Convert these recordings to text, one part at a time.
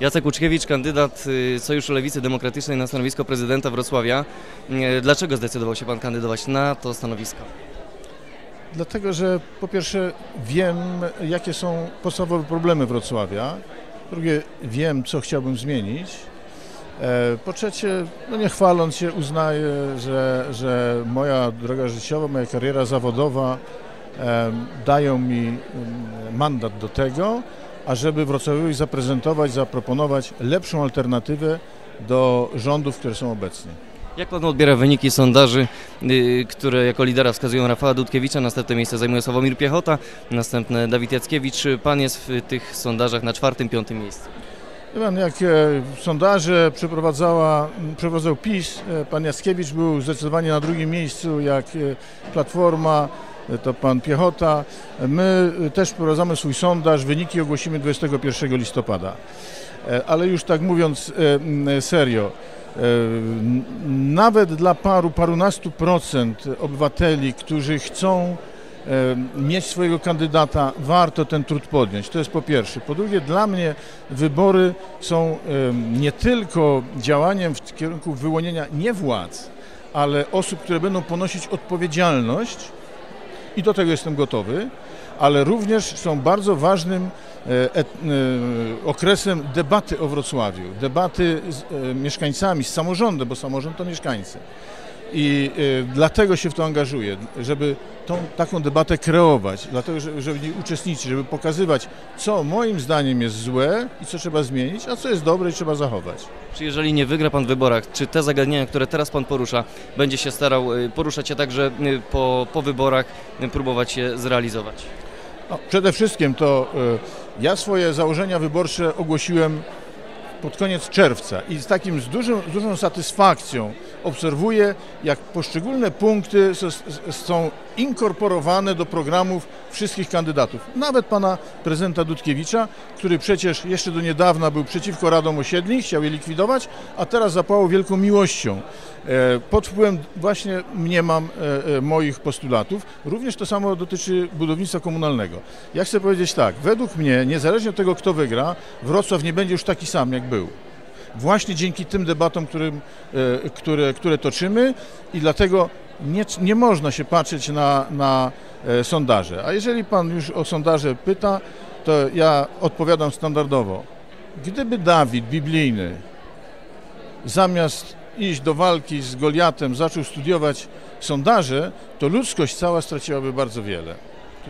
Jacek Łuczkiewicz, kandydat y, Sojuszu Lewicy Demokratycznej na stanowisko prezydenta Wrocławia. Y, Dlaczego zdecydował się pan kandydować na to stanowisko? Dlatego, że po pierwsze wiem, jakie są podstawowe problemy Wrocławia. Po drugie, wiem, co chciałbym zmienić. E, Po trzecie, no nie chwaląc się, uznaję, że, że moja droga życiowa, moja kariera zawodowa em, dają mi em, mandat do tego, ażeby Wrocławiowi zaprezentować, zaproponować lepszą alternatywę do rządów, które są obecnie. Jak pan odbiera wyniki sondaży, y, które jako lidera wskazują Rafała Dudkiewicza? Następne miejsce zajmuje Sławomir Piechota, następne Dawid Jackiewicz. Pan jest w tych sondażach na czwartym, piątym miejscu. Pan, jak e, sondaże przeprowadzała, przeprowadzał PiS, e, pan Jackiewicz był zdecydowanie na drugim miejscu, jak e, Platforma, to pan Piechota. My e, też przeprowadzamy swój sondaż, wyniki ogłosimy 21 listopada. E, Ale już tak mówiąc e, serio, e, n- nawet dla paru, parunastu procent obywateli, którzy chcą mieć swojego kandydata, warto ten trud podjąć. To jest po pierwsze. Po drugie, dla mnie wybory są nie tylko działaniem w kierunku wyłonienia nie władz, ale osób, które będą ponosić odpowiedzialność i do tego jestem gotowy, ale również są bardzo ważnym e, et, e, okresem debaty o Wrocławiu, debaty z e, mieszkańcami, z samorządem, bo samorząd to mieszkańcy. I e, dlatego się w to angażuję, żeby tą taką debatę kreować, dlatego że- żeby w niej uczestniczyć, żeby pokazywać, co moim zdaniem jest złe i co trzeba zmienić, a co jest dobre i trzeba zachować. Czy jeżeli nie wygra pan w wyborach, czy te zagadnienia, które teraz pan porusza, będzie się starał y, poruszać się także y, po, po wyborach, y, próbować je zrealizować? No, przede wszystkim to ja swoje założenia wyborcze ogłosiłem pod koniec czerwca i z takim z, dużym, z dużą satysfakcją obserwuję, jak poszczególne punkty są inkorporowane do programów wszystkich kandydatów. Nawet pana prezydenta Dudkiewicza, który przecież jeszcze do niedawna był przeciwko radom osiedli, chciał je likwidować, a teraz zapałał wielką miłością. E, Pod wpływem właśnie mniemam e, e, moich postulatów. Również to samo dotyczy budownictwa komunalnego. Ja chcę powiedzieć tak, według mnie, niezależnie od tego, kto wygra, Wrocław nie będzie już taki sam, jak był. Właśnie dzięki tym debatom, którym, e, które, które toczymy i dlatego nie, nie można się patrzeć na, na e, sondaże. A jeżeli pan już o sondaże pyta, to ja odpowiadam standardowo. Gdyby Dawid biblijny zamiast iść do walki z Goliatem zaczął studiować sondaże, to ludzkość cała straciłaby bardzo wiele.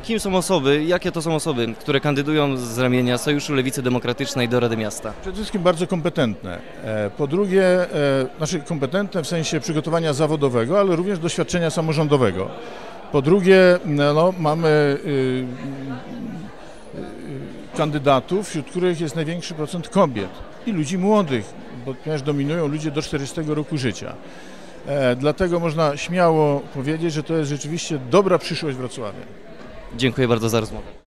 Kim są osoby, jakie to są osoby, które kandydują z ramienia Sojuszu Lewicy Demokratycznej do Rady Miasta? Przede wszystkim bardzo kompetentne. E, Po drugie, e, znaczy kompetentne w sensie przygotowania zawodowego, ale również doświadczenia samorządowego. Po drugie, no, mamy y, y, kandydatów, wśród których jest największy procent kobiet i ludzi młodych, bo ponieważ dominują ludzie do 40 roku życia. E, Dlatego można śmiało powiedzieć, że to jest rzeczywiście dobra przyszłość Wrocławia. Dziękuję bardzo za rozmowę.